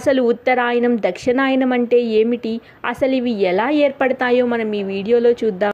అసలు ఉత్తరాయణం దక్షిణాయనం అంటే ఏమిటి? అసలు ఇవి ఎలా ఏర్పడతాయో మనం ఈ వీడియోలో చూద్దాం.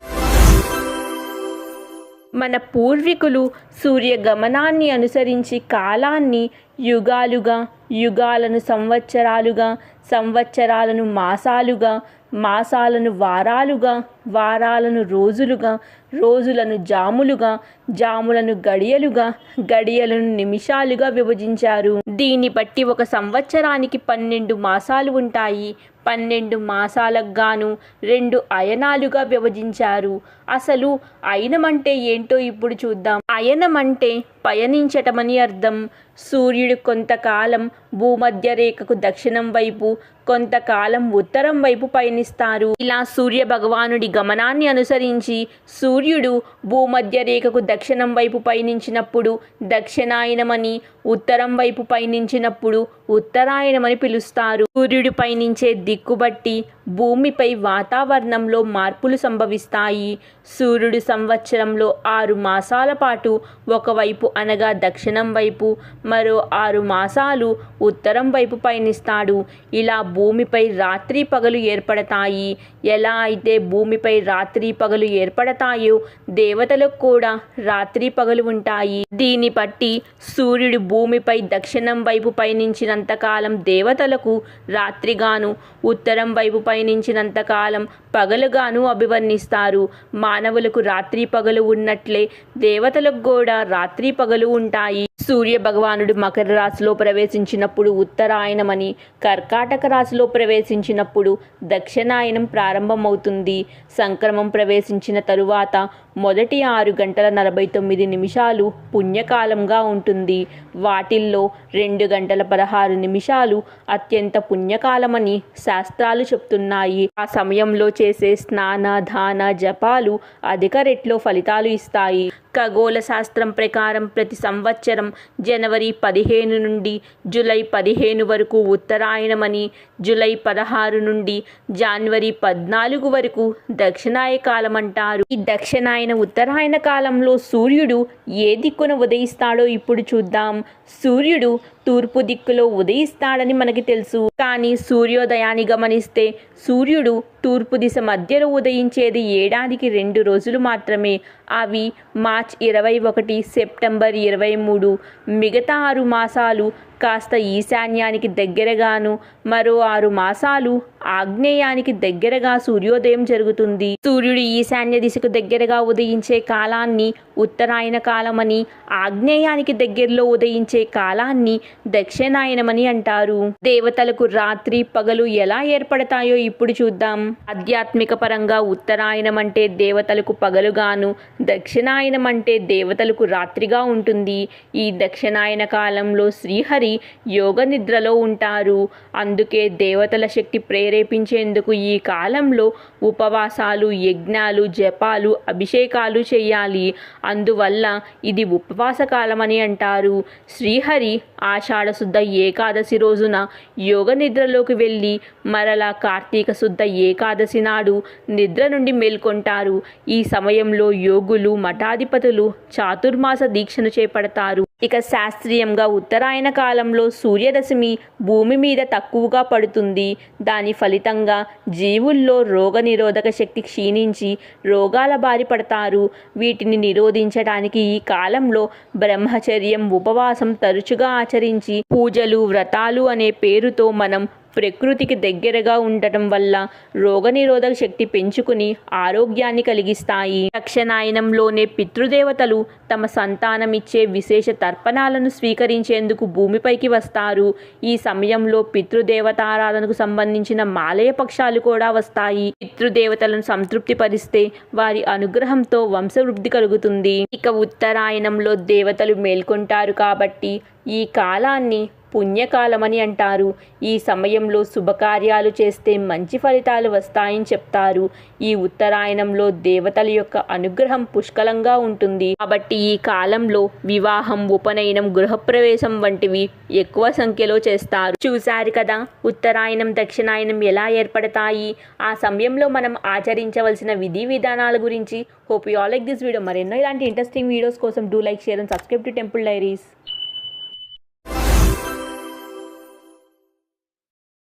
మన పూర్వీకులు సూర్య గమనాన్ని అనుసరించి కాలాన్ని యుగాలుగా యుగాలను సంవత్సరాలుగా సంవత్సరాలను మాసాలుగా మాసాలను వారాలుగా వారాలను రోజులుగా రోజులను జాములుగా జాములను గడియలుగా గడియలను నిమిషాలుగా విభజించారు. దీన్ని బట్టి ఒక సంవత్సరానికి పన్నెండు మాసాలు ఉంటాయి. పన్నెండు మాసాలకు గాను రెండు అయనాలుగా విభజించారు. అసలు అయనం అంటే ఏంటో ఇప్పుడు చూద్దాం. అయనం అంటే పయనించటమని అర్థం. సూర్యుడు కొంతకాలం భూమధ్య రేఖకు దక్షిణం వైపు కొంతకాలం ఉత్తరం వైపు పయనిస్తారు. ఇలా సూర్య భగవానుడి గమనాన్ని అనుసరించి సూర్యుడు భూమధ్య రేఖకు దక్షిణం వైపు పయనించినప్పుడు దక్షిణాయనమని ఉత్తరం వైపు పయనించినప్పుడు ఉత్తరాయణమని పిలుస్తారు. సూర్యుడు పయనించే దిక్కు బట్టి భూమిపై వాతావరణంలో మార్పులు సంభవిస్తాయి. సూర్యుడు సంవత్సరంలో ఆరు మాసాల పాటు ఒకవైపు అనగా దక్షిణం వైపు మరో ఆరు మాసాలు ఉత్తరం వైపు పయనిస్తాడు. ఇలా భూమిపై రాత్రి పగలు ఏర్పడతాయి. ఎలా అయితే భూమిపై రాత్రి పగలు ఏర్పడతాయో దేవతలకు కూడా రాత్రి పగలు ఉంటాయి. దీన్ని బట్టి సూర్యుడు భూమిపై దక్షిణం వైపు పయనించినంతకాలం దేవతలకు రాత్రిగాను ఉత్తరం వైపు పయనించినంతకాలం పగలుగాను అభివర్ణిస్తారు. మానవులకు రాత్రి పగలు ఉన్నట్లే దేవతలకు కూడా రాత్రి పగలు ఉంటాయి. సూర్య భగవానుడు మకర రాశిలో ప్రవేశించినప్పుడు ఉత్తరాయణమని కర్కాటక రాశిలో ప్రవేశించినప్పుడు దక్షిణాయనం ప్రారంభమవుతుంది. సంక్రమం ప్రవేశించిన తరువాత మొదటి ఆరు గంటల నలభై తొమ్మిది నిమిషాలు పుణ్యకాలంగా ఉంటుంది. వాటిల్లో రెండు గంటల పదహారు నిమిషాలు అత్యంత పుణ్యకాలమని శాస్త్రాలు చెప్తున్నాయి. ఆ సమయంలో చేసే స్నాన దాన జపాలు అధిక రెట్లో ఫలితాలు ఇస్తాయి. ఖగోళ శాస్త్రం ప్రకారం ప్రతి సంవత్సరం జనవరి పదిహేను నుండి జూలై పదిహేను వరకు ఉత్తరాయణమని జూలై పదహారు నుండి జనవరి పద్నాలుగు వరకు దక్షిణాయ కాలం అంటారు. ఈ దక్షిణాయన ఉత్తరాయణ కాలంలో సూర్యుడు ఏ దిక్కున ఉదయిస్తాడో ఇప్పుడు చూద్దాం. సూర్యుడు తూర్పు దిక్కులో ఉదయిస్తాడని మనకి తెలుసు. కానీ సూర్యోదయాన్ని గమనిస్తే సూర్యుడు తూర్పు దిశ మధ్యలో ఉదయించేది ఏడాదికి రెండు రోజులు మాత్రమే. అవి మార్చ్ ఇరవై ఒకటి సెప్టెంబర్ ఇరవై మూడు మిగతా ఆరు మాసాలు కాస్త ఈశాన్యానికి దగ్గరగాను మరో ఆరు మాసాలు ఆగ్నేయానికి దగ్గరగా సూర్యోదయం జరుగుతుంది. సూర్యుడు ఈశాన్య దిశకు దగ్గరగా ఉదయించే కాలాన్ని ఉత్తరాయణ కాలమని ఆగ్నేయానికి దగ్గరలో ఉదయించే కాలాన్ని దక్షిణాయనమని అంటారు. దేవతలకు రాత్రి పగలు ఎలా ఏర్పడతాయో ఇప్పుడు చూద్దాం. ఆధ్యాత్మిక పరంగా ఉత్తరాయణం అంటే దేవతలకు పగలుగాను దక్షిణాయనం అంటే దేవతలకు రాత్రిగా ఉంటుంది. ఈ దక్షిణాయన కాలంలో శ్రీహరి యోగ నిద్రలో ఉంటారు. అందుకే దేవతల శక్తి ప్రేరేపించేందుకు ఈ కాలంలో ఉపవాసాలు యజ్ఞాలు జపాలు అభిషేకాలు చేయాలి. అందువల్ల ఇది ఉపవాస కాలమని అంటారు. శ్రీహరి ఆషాఢ శుద్ధ ఏకాదశి రోజున యోగ నిద్రలోకి వెళ్ళి మరలా కార్తీక శుద్ధ ఏకాదశి నాడు నిద్ర నుండి మేల్కొంటారు. ఈ సమయంలో యోగులు మఠాధిపతులు చాతుర్మాస దీక్షను చేపడతారు. ఇక శాస్త్రీయంగా ఉత్తరాయణ కాలంలో సూర్యదశమి భూమి మీద తక్కువగా పడుతుంది. దాని ఫలితంగా జీవుల్లో రోగనిరోధక శక్తి క్షీణించి రోగాల బారి పడతారు. వీటిని నిరోధించడానికి ఈ కాలంలో బ్రహ్మచర్యం ఉపవాసం తరచుగా ఆచరించి పూజలు వ్రతాలు అనే పేరుతో మనం ప్రకృతికి దగ్గరగా ఉండటం వల్ల రోగనిరోధక శక్తి పెంచుకుని ఆరోగ్యాన్ని కలిగిస్తాయి. దక్షిణాయనంలోనే పితృదేవతలు తమ సంతానం ఇచ్చే విశేష తర్పణాలను స్వీకరించేందుకు భూమిపైకి వస్తారు. ఈ సమయంలో పితృదేవతారాధనకు సంబంధించిన మాలయ పక్షాలు కూడా వస్తాయి. పితృదేవతలను సంతృప్తిపరిస్తే వారి అనుగ్రహంతో వంశవృద్ధి కలుగుతుంది. ఇక ఉత్తరాయణంలో దేవతలు మేల్కొంటారు కాబట్టి ఈ కాలాన్ని పుణ్యకాలమని అంటారు. ఈ సమయంలో శుభకార్యాలు చేస్తే మంచి ఫలితాలు వస్తాయని చెప్తారు. ఈ ఉత్తరాయణంలో దేవతల యొక్క అనుగ్రహం పుష్కలంగా ఉంటుంది. కాబట్టి ఈ కాలంలో వివాహం ఉపనయనం గృహప్రవేశం వంటివి ఎక్కువ సంఖ్యలో చేస్తారు. చూశారు కదా ఉత్తరాయణం దక్షిణాయనం ఎలా ఏర్పడతాయి? ఆ సమయంలో మనం ఆచరించవలసిన విధి విధానాల గురించి hope you all like this video మరెన్నో ఇలాంటి ఇంట్రెస్టింగ్ వీడియోస్ కోసం do like share and subscribe to temple diaries